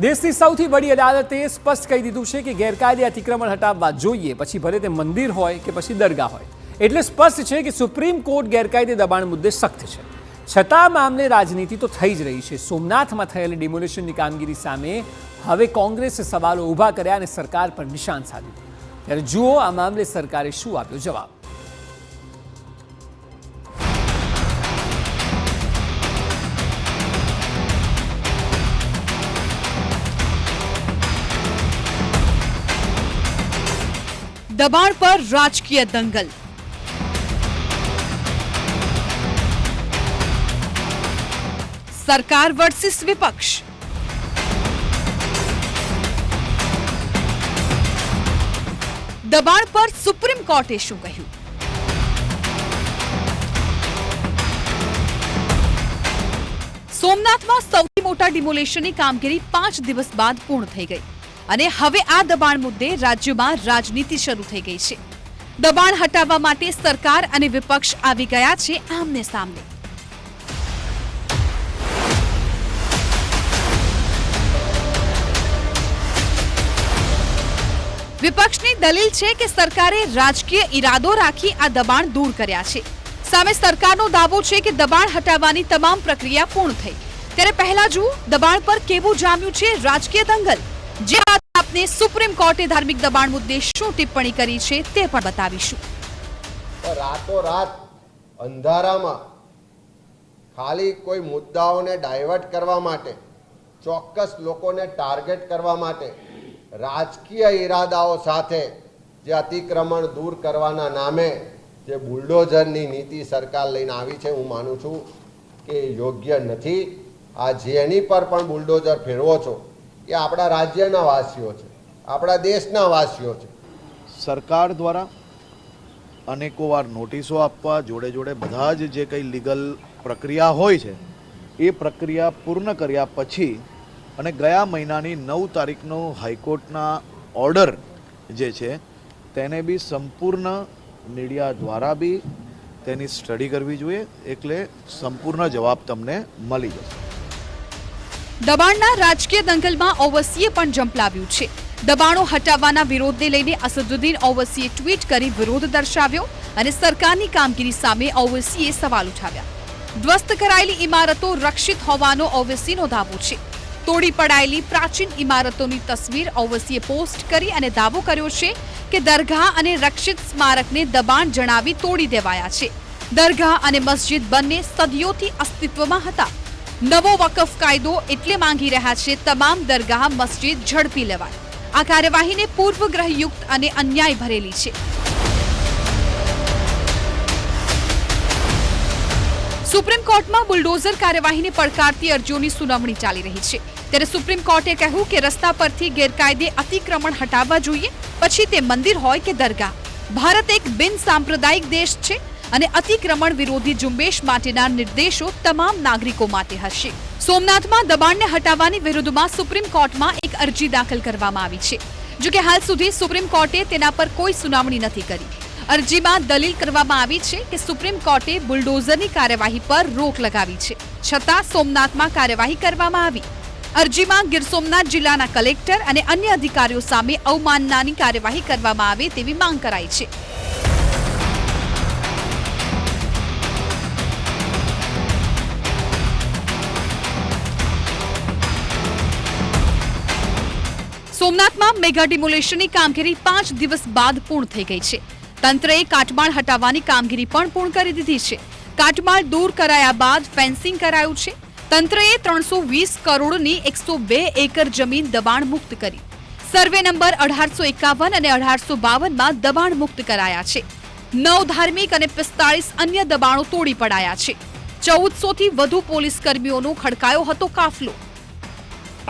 દેશની સૌથી બડી અદાલતે સ્પષ્ટ કહી દીધું છે કે ગેરકાયદે અતિક્રમણ હટાવવા જોઈએ, પછી ભલે તે મંદિર હોય કે પછી દરગાહ હોય. એટલે સ્પષ્ટ છે કે સુપ્રીમ કોર્ટ ગેરકાયદે દબાણ મુદ્દે સખ્ત છે. છતાં મામલે રાજનીતિ તો થઈ જ રહી છે. સોમનાથમાં થયેલી ડિમોલિશનની કામગીરી સામે હવે કોંગ્રેસે સવાલો ઊભા કર્યા અને સરકાર પર નિશાન સાધ્યું. ત્યારે જુઓ આ મામલે સરકારે શું આપ્યો જવાબ. દબાણ પર રાજકીય દંગલ સરકાર વર્સિસ વિપક્ષ દબાણ પર સુપ્રીમ કોર્ટે શું કહ્યું સોમનાથમાં સૌથી મોટા ડિમોલેશનની કામગીરી પાંચ દિવસ બાદ પૂર્ણ થઈ ગઈ। અને હવે આ દબાણ મુદ્દે રાજ્યમાં રાજનીતિ શરૂ થઈ ગઈ છે. દબાણ હટાવવા માટે સરકાર અને વિપક્ષ આવી ગયા છે આમને સામને. વિપક્ષની દલીલ છે કે સરકારે રાજકીય ઈરાદો રાખી આ દબાણ દૂર કર્યા છે. સામે સરકારનો દાવો છે કે દબાણ હટાવવાની તમામ પ્રક્રિયા પૂર્ણ થઈ. ત્યારે પહેલા જુઓ, દબાણ પર કેવું જામ્યું છે રાજકીય દંગલ? જે આપને સુપ્રીમ કોર્ટે ધાર્મિક દબાણ મુદ્દે શું ટિપ્પણી કરી છે તે પણ બતાવીશું. રાતોરાત અંધારામાં ખાલી કોઈ મુદ્દાઓને ડાયવર્ટ કરવા માટે, ચોક્કસ લોકોને ટાર્ગેટ કરવા માટે રાજકીય ઈરાદાઓ સાથે જે અતિક્રમણ દૂર કરવાના નામે જે બુલડોઝરની નીતિ સરકાર લઈને આવી છે, હું માનું છું કે યોગ્ય નથી. આ જેની પર પણ બુલડોઝર ફેરવો છો એ આપણા રાજ્યના વાસીઓ છે, આપણા દેશના વાસીઓ છે. સરકાર દ્વારા અનેકો વાર નોટિસો આપવા, જોડે જોડે બધા જ જે કંઈ લીગલ પ્રક્રિયા હોય છે, એ પ્રક્રિયા પૂર્ણ કર્યા પછી અને ગયા મહિનાની નવ તારીખનો હાઈકોર્ટના ઓર્ડર જે છે, તેને બી સંપૂર્ણ મીડિયા દ્વારા બી તેની સ્ટડી કરવી જોઈએ, એટલે સંપૂર્ણ જવાબ તમને મળી જશે. દબાણના રાજકીય દંગલમાં ઓવસીએ પણ ઝંપલાવ્યું છે. દબાણો હટાવવાના વિરોધને લઈને અસદુદ્દીન ઓવસીએ ટ્વીટ કરી વિરોધ દર્શાવ્યો અને સરકારની કામગીરી સામે ઓવસીએ સવાલ ઉઠાવ્યા. ધ્વસ્ત કરાયેલી ઇમારતો રક્ષિત હોવાનો ઓવસીનો દાવો છે. તોડી પડાયેલી પ્રાચીન ઇમારતોની તસવીર ઓવસીએ પોસ્ટ કરી અને દાવો કર્યો છે કે દરગાહ અને રક્ષિત સ્મારકને દબાણ જણાવી તોડી દેવાયા છે. દરગાહ અને મસ્જિદ બંને સદીઓથી અસ્તિત્વમાં હતા. નવો વકફ કાયદો એટલે માંગી રહ્યા છે તમામ દરગાહ મસ્જિદ ઝડપી લેવાય. આ કાર્યવાહીને પૂર્વગ્રહયુક્ત અને અન્યાય ભરેલી છે. સુપ્રીમ કોર્ટમાં બુલડોઝર કાર્યવાહીને પડકારતી અરજીઓની સુનાવણી ચાલી રહી છે. ત્યારે સુપ્રીમ કોર્ટે કહ્યું કે રસ્તા પરથી ગેરકાયદે અતિક્રમણ હટાવવા જોઈએ, પછી તે મંદિર હોય કે દરગાહ. ભારત એક બિન સાંપ્રદાયિક દેશ છે. અને અતિક્રમણ વિરોધી ઝુંબેશ માટેના નિર્દેશો તમામ નાગરિકો માટે હશે. સોમનાથમાં દબાણને હટાવવાની વિરુદ્ધમાં સુપ્રીમ કોર્ટમાં એક અરજી દાખલ કરવામાં આવી છે. જો કે હાલ સુધી સુપ્રીમ કોર્ટે તેના પર કોઈ સુનાવણી નથી કરી. અરજીમાં દલીલ કરવામાં આવી છે કે સુપ્રીમ કોર્ટે બુલડોઝરની કાર્યવાહી પર રોક લગાવી છે. છતાં સોમનાથમાં કાર્યવાહી કરવામાં આવી. અરજીમાં ગીર સોમનાથ જિલ્લાના કલેક્ટર અને અન્ય અધિકારીઓ સામે અવમાનનાની કાર્યવાહી કરવામાં આવે તેવી માંગ કરાઈ છે. સોમનાથમાં મેગા ડિમોલેશનની કામગીરી પાંચ દિવસ બાદ પૂર્ણ થઈ ગઈ છે. તંત્રએ કાટમાળ હટાવવાની કામગીરી પણ પૂર્ણ કરી દીધી છે. કાટમાળ દૂર કરાયા બાદ ફેન્સિંગ કરાયું છે. તંત્રએ ત્રણસો વીસ કરોડની એકસો બે એકર જમીન દબાણ મુક્ત કરી. સર્વે નંબર અઢારસો એકાવન અને અઢારસો બાવનમાં દબાણ મુક્ત કરાયા છે. નવ ધાર્મિક અને પિસ્તાળીસ અન્ય દબાણો તોડી પડાયા છે. ચૌદસોથી વધુ પોલીસ કર્મીઓનો ખડકાયો હતો કાફલો.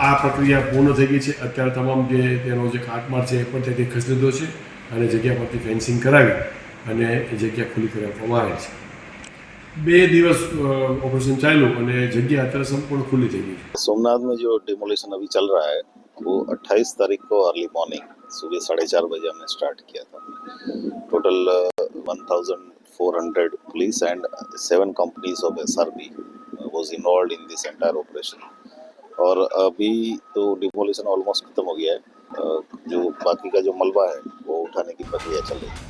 આ પ્રક્રિયા પૂર્ણ થઈ ગઈ છે અત્યારે તમામ જે તેનો જે કાટમાળ છે એ પણ ત્યાંથી ખસી લીધો છે અને જગ્યા પરથી ફેન્સિંગ કરાવી અને એ જગ્યા ખુલ્લી કરી આપવામાં આવે છે બે દિવસ ऑपरेशन चालू અને जगह અત્યારે સંપૂર્ણ खुली થઈ गई है सोमनाथ में जो डिमोलिशन अभी चल रहा है वो 28 तारीख को अर्ली मॉर्निंग सुबह साढ़े चार बजे हमने स्टार्ट किया था total one thousand four hundred police and seven companies of S R B was involve in this entire operation और अभी तो डिमोलिशन ऑलमोस्ट खत्म हो गया है अ, जो बाकी का जो मलबा है वो उठाने की प्रक्रिया चल रही है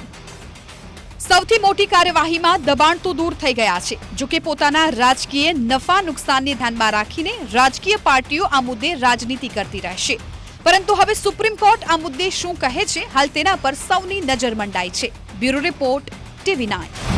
સૌથી મોટી કાર્યવાહીમાં દબાણ તો દૂર થઈ ગયા છે જો કે પોતાના રાજકીય નફા નુકસાનને ધ્યાનમાં રાખીને રાજકીય પાર્ટીઓ આ મુદ્દે રાજનીતિ કરતી રહેશે પરંતુ હવે સુપ્રીમ કોર્ટ આ મુદ્દે શું કહે છે હાલ તેના પર સૌની નજર મંડાઈ છે બ્યુરો રિપોર્ટ ટીવી નાઇન